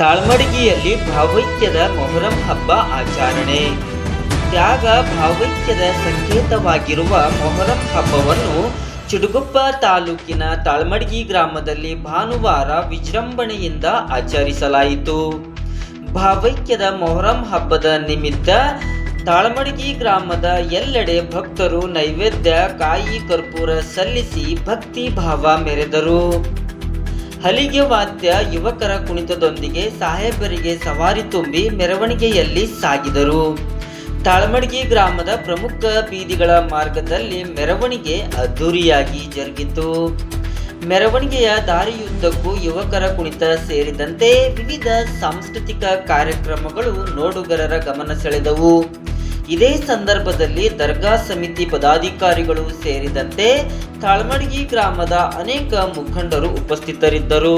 ತಾಳ್ಮಡಗಿಯಲ್ಲಿ ಭಾವೈಕ್ಯದ ಮೊಹರಂ ಹಬ್ಬ ಆಚರಣೆ. ತ್ಯಾಗ ಭಾವೈಕ್ಯದ ಸಂಕೇತವಾಗಿರುವ ಮೊಹರಂ ಹಬ್ಬವನ್ನು ಚಿಡುಗುಪ್ಪ ತಾಲೂಕಿನ ತಾಳ್ಮಡಗಿ ಗ್ರಾಮದಲ್ಲಿ ಭಾನುವಾರ ವಿಜೃಂಭಣೆಯಿಂದ ಆಚರಿಸಲಾಯಿತು. ಭಾವೈಕ್ಯದ ಮೊಹರಂ ಹಬ್ಬದ ನಿಮಿತ್ತ ತಾಳ್ಮಡಿಗಿ ಗ್ರಾಮದ ಎಲ್ಲೆಡೆ ಭಕ್ತರು ನೈವೇದ್ಯ, ಕಾಯಿ, ಕರ್ಪೂರ ಸಲ್ಲಿಸಿ ಭಕ್ತಿ ಭಾವ ಮೆರೆದರು. ಹಲಿಗೆ ವಾದ್ಯ ಯುವಕರ ಕುಣಿತದೊಂದಿಗೆ ಸಾಹೇಬರಿಗೆ ಸವಾರಿ ತುಂಬಿ ಮೆರವಣಿಗೆಯಲ್ಲಿ ಸಾಗಿದರು. ತಾಳಮಡಗಿ ಗ್ರಾಮದ ಪ್ರಮುಖ ಬೀದಿಗಳ ಮಾರ್ಗದಲ್ಲಿ ಮೆರವಣಿಗೆ ಅದ್ದೂರಿಯಾಗಿ ಜರುಗಿತು. ಮೆರವಣಿಗೆಯ ದಾರಿಯುದ್ದಕ್ಕೂ ಯುವಕರ ಕುಣಿತ ಸೇರಿದಂತೆ ವಿವಿಧ ಸಾಂಸ್ಕೃತಿಕ ಕಾರ್ಯಕ್ರಮಗಳು ನೋಡುಗರರ ಗಮನ ಸೆಳೆದವು. ಇದೇ ಸಂದರ್ಭದಲ್ಲಿ ದರ್ಗಾ ಸಮಿತಿ ಪದಾಧಿಕಾರಿಗಳು ಸೇರಿದಂತೆ ತಾಳ್ಮಡಗಿ ಗ್ರಾಮದ ಅನೇಕ ಮುಖಂಡರು ಉಪಸ್ಥಿತರಿದ್ದರು.